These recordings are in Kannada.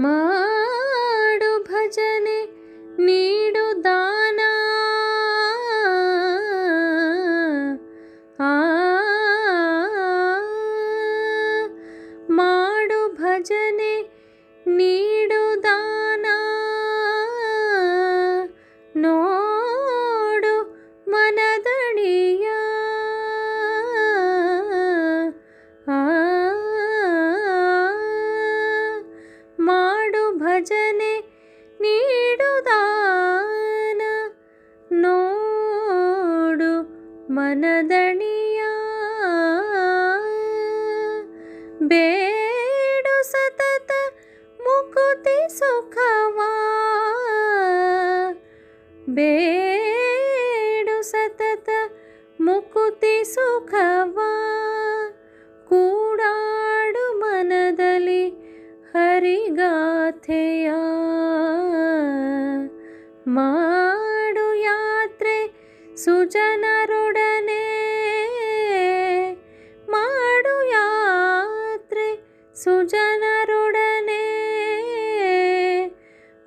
ಮಾಡು ಭಜನೆ ನೀಡುದಾನ. ನೋಡು ಮನದಣಿಯ ಬೇಡು ಸತತ ಮುಕುತಿ ಸುಖವಾ. ಬೇಡು ಸತತ ಮುಕುತಿ ಸುಖವಾ. ಹರಿಗಾಥೆಯ ಮಾಡು ಯಾತ್ರೆ ಸುಜನರೊಡನೆ. ಮಾಡು ಯಾತ್ರೆ ಸುಜನರೊಡನೆ.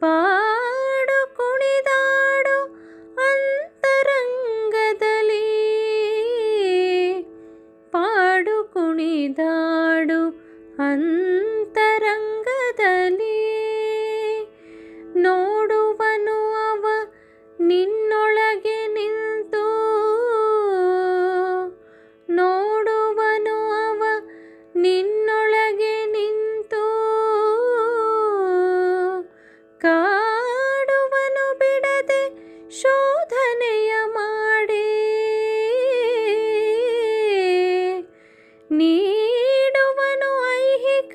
ಪಾಡು ಕುಣಿದಾಡು ಅಂತರಂಗದಲ್ಲಿ. ಪಾಡು ಕುಣಿದಾಡು ಅಂತರಂಗದಲ್ಲಿ ನೋಡುವನು ಅವ, ನಿನ್ನೊಳಗೆ ನಿಂತು ನೋಡುವನು ಅವ, ನಿನ್ನೊಳಗೆ ನಿಂತು ಕಾಡುವನು ಬಿಡದೆ ಶೋಧನೆಯ ಮಾಡಿ. ನೀಡುವನು ಐಹಿಕ